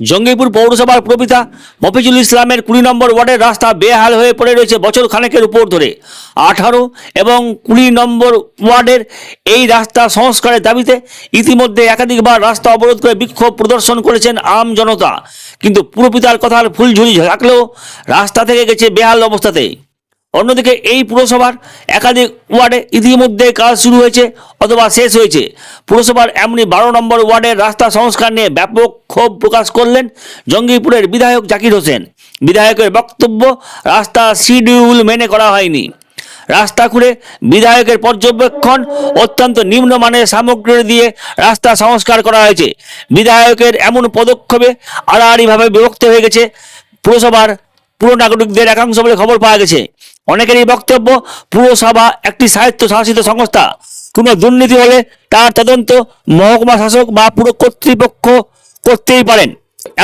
জঙ্গিপুর পৌরসভার প্রবিতা মফিজুল ইসলামের কুড়ি নম্বর ওয়ার্ডের রাস্তা বেহাল হয়ে পড়ে রয়েছে বছর খানেকের উপর ধরে। আঠারো এবং কুড়ি নম্বর ওয়ার্ডের এই রাস্তা সংস্কারের দাবিতে ইতিমধ্যে একাধিকবার রাস্তা অবরোধ করে বিক্ষোভ প্রদর্শন করেছেন আম জনতা। কিন্তু পুরপিতার কথার ফুলঝুরি থাকলেও রাস্তা থেকে গেছে বেহাল অবস্থাতে অন্যদিকে এই পুরসভার একাধিক ওয়ার্ডে ইতিমধ্যে কাজ শুরু হয়েছে অথবা শেষ হয়েছে। পুরসভার এমনি বারো নম্বর ওয়ার্ডের রাস্তা সংস্কার নিয়ে ব্যাপক ক্ষোভ প্রকাশ করলেন জঙ্গিপুরের বিধায়ক জাকির হোসেন। বিধায়কের বক্তব্য রাস্তা শিডিউল মেনে করা হয়নি। রাস্তা খুঁড়ে বিধায়কের পর্যবেক্ষণ অত্যন্ত নিম্নমানের সামগ্রী দিয়ে রাস্তা সংস্কার করা হয়েছে। বিধায়কের এমন পদক্ষেপে আড়াআড়িভাবে বিভক্ত হয়ে গেছে। পুরসভার পুরো নাগরিকদের একাংশ বলে খবর পাওয়া গেছে। অনেকেরই বক্তব্য পুরসভা একটি স্বায়ত্ত শাসিত সংস্থা কোনো দুর্নীতি হলে তার তদন্ত মহকুমা শাসক বা পুরো, কর্তৃপক্ষ করতেই পারেন।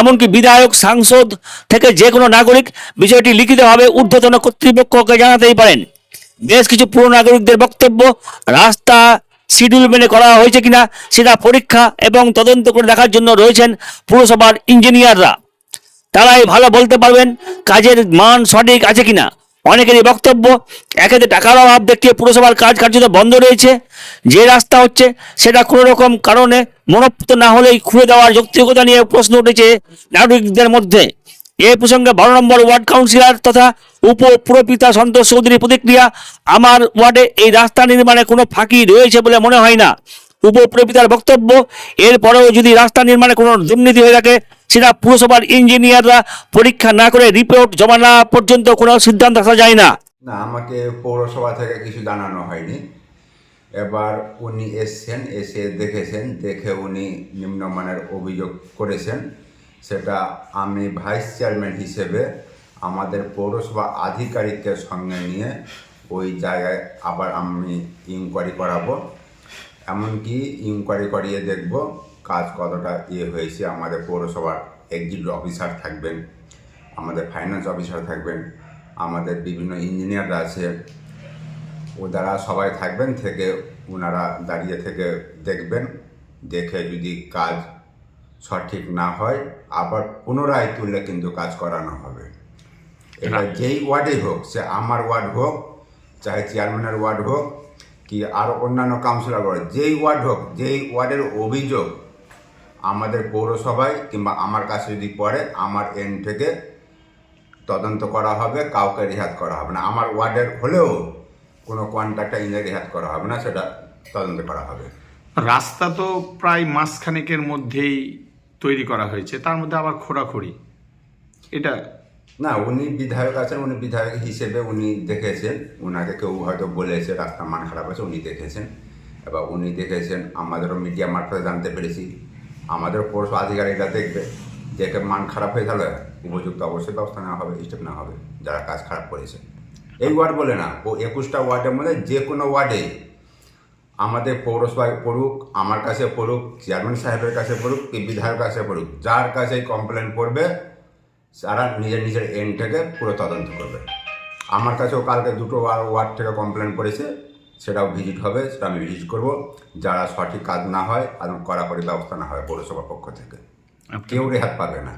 এমনকি বিধায়ক, সাংসদ থেকে যে কোনো নাগরিক বিষয়টি লিখিতভাবে ঊর্ধ্বতন কর্তৃপক্ষকে জানাতেই পারেন। বেশ কিছু পুরো নাগরিকদের বক্তব্য রাস্তা শিডিউল মেনে করা হয়েছে কিনা সেটা পরীক্ষা এবং তদন্ত করে দেখার জন্য রয়েছেন পুরসভার ইঞ্জিনিয়াররা। তারাই ভালো বলতে পারবেন কাজের মান সঠিক আছে কিনা। অনেকেরই বক্তব্য, একেতে টাকার অভাব দেখিয়ে পুরসভার কাজ কার্যত বন্ধ রয়েছে। যে রাস্তা হচ্ছে, সেটা কোনো রকম কারণে মনোপ্ত না হলেই খুঁড়ে দেওয়ার যৌক্তিকতা নিয়ে প্রশ্ন উঠেছে নাগরিকদের মধ্যে। এই প্রসঙ্গে বারো নম্বর ওয়ার্ড কাউন্সিলর তথা উপ পুরপিতা সন্তোষ চৌধুরীর প্রতিক্রিয়া, আমার ওয়ার্ডে এই রাস্তা নির্মাণে কোনো ফাঁকি রয়েছে বলে মনে হয় না। উপপ্রপিতার বক্তব্য, এরপরেও যদি রাস্তা নির্মাণে কোনো দুর্নীতি হয়ে থাকে সেটা পুরসভার ইঞ্জিনিয়াররা পরীক্ষা না করে রিপোর্ট জমা না পর্যন্ত কোনো সিদ্ধান্ত আসা যায় না। না, আমাকে পৌরসভা থেকে কিছু জানানো হয়নি। এবার উনি এসছেন, এসে দেখেছেন, দেখে উনি নিম্নমানের অভিযোগ করেছেন। সেটা আমি ভাইস চেয়ারম্যান হিসেবে আমাদের পৌরসভা আধিকারিককে সঙ্গে নিয়ে ওই জায়গায় আবার আমি ইনকোয়ারি করাবো। এমনকি ইনকোয়ারি করিয়ে দেখব কাজ কতটা ইয়ে হয়েছে আমাদের পৌরসভার এক্সিকিউটিভ অফিসার থাকবেন আমাদের ফাইন্যান্স অফিসার থাকবেন আমাদের বিভিন্ন ইঞ্জিনিয়াররা আছে ও দ্বারা সবাই থাকবেন থেকে ওনারা দাঁড়িয়ে থেকে দেখবেন দেখে যদি কাজ সঠিক না হয় আবার পুনরায় তুললে কিন্তু কাজ করানো হবে। এটা যেই ওয়ার্ডেই হোক সে আমার ওয়ার্ড হোক চাহে চেয়ারম্যানের ওয়ার্ড হোক কি আরও অন্যান্য কাউন্সিলর ওয়ার্ড যেই ওয়ার্ড হোক যেই ওয়ার্ডের অভিযোগ আমাদের পৌরসভায় কিংবা আমার কাছে যদি পড়ে আমার এন থেকে তদন্ত করা হবে কাউকে রেহাত করা হবে না। আমার ওয়ার্ডের হলেও কোনো কন্ট্রাক্টর ইঞ্জিনিয়ার রেহাত করা হবে না সেটা তদন্ত করা হবে। রাস্তা তো প্রায় মাসখানেকের মধ্যেই তৈরি করা হয়েছে তার মধ্যে আবার খোঁড়াখড়ি। এটা না উনি বিধায়ক আছেন উনি বিধায়ক হিসেবে উনি দেখেছেন ওনাকে কেউ হয়তো বলেছে রাস্তার মান খারাপ আছে উনি দেখেছেন। এবার উনি দেখেছেন আমাদেরও মিডিয়া মারফতে জানতে পেরেছি আমাদের পৌরসভা আধিকারিকরা দেখবে দেখে মান খারাপ হয়ে তাহলে উপযুক্ত অবশ্যই ব্যবস্থা নেওয়া হবে স্টেপ নেওয়া হবে যারা কাজ খারাপ করেছে। এই ওয়ার্ড বলে না ও একুশটা ওয়ার্ডের মধ্যে যে কোনো ওয়ার্ডে আমাদের পৌরসভায় পড়ুক আমার কাছে পড়ুক চেয়ারম্যান সাহেবের কাছে পড়ুক কি বিধায়কের কাছে পড়ুক যার কাছে কমপ্লেন করবে তারা নিজের নিজের এন্ড থেকে পুরো তদন্ত করবে। আমার কাছেও কালকে দুটো ওয়ার- ওয়ার্ড থেকে কমপ্লেন করেছে সেটাও ভিজিট হবে সেটা আমি ভিজিট করব। যারা সঠিক কাজ না হয় আর কড়াকড়ি ব্যবস্থা না হয় পৌরসভার পক্ষ থেকে। কেউ রেহাত পাবে না।